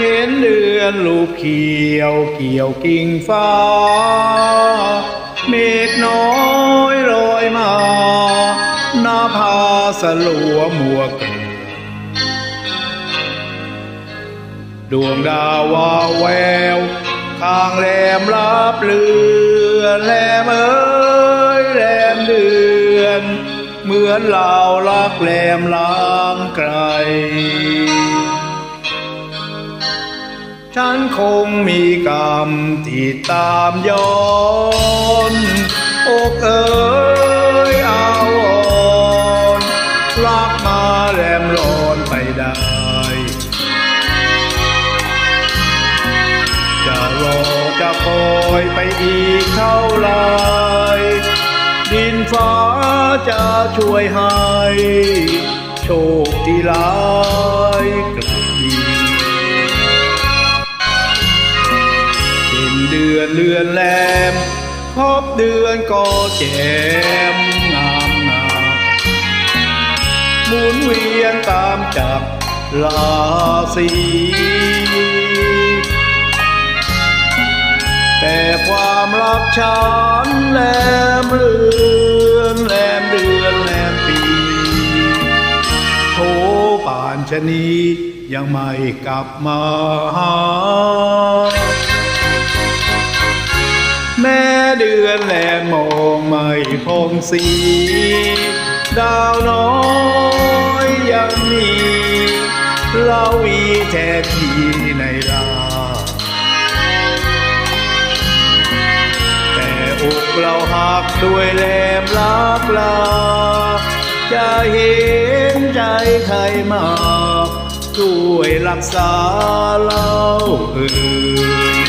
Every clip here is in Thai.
เห็นเดือนลูกเขียวเกี่ยวกิ่งฟ้า เมฆน้อยลอยมาหน้าผาสลัวมัวเกลอดวงดาววาแววข้างแหลมรับเลือนแหลมเอ้ยแหลมเดือน เหมือนลาวลักแหลมล้างไกล ฉันคงมีกรรมที่ตามย้อนอกเอ๋ยอาวรณ์รักมาแหลมร้อนไปได้จะรอจะคอยไปอีกเท่าไรดินฟ้าจะช่วยให้โชคที่ร้าย เดือนเลือนแลมพบเดือนก็แจ่มงามงามหมุนเวียนตามจับราศีแต่ความรักฉันแหลมเลือนแหลมเดือนแหลมปีโทป่านชนียังไม่กลับมาหา แม่เดือนแลมมองไม่พงสี ดาวน้อยยังมีเลาวีแท้ทีในลา แต่อกเราหักด้วยแหลมลักลา จะเห็นใจใครมาช่วยรักษาเราเอ่ย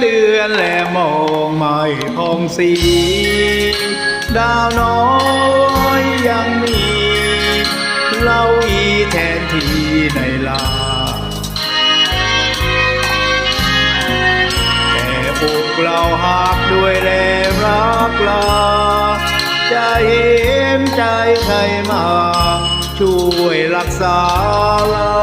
เดือนแลมองไม่พองสี ดาวน้อยยังมีเล่าอีแทนที่ในลา แต่บุกเราหักด้วยแรงรักลา จะเห็นใจใครมา ช่วยรักษาเรา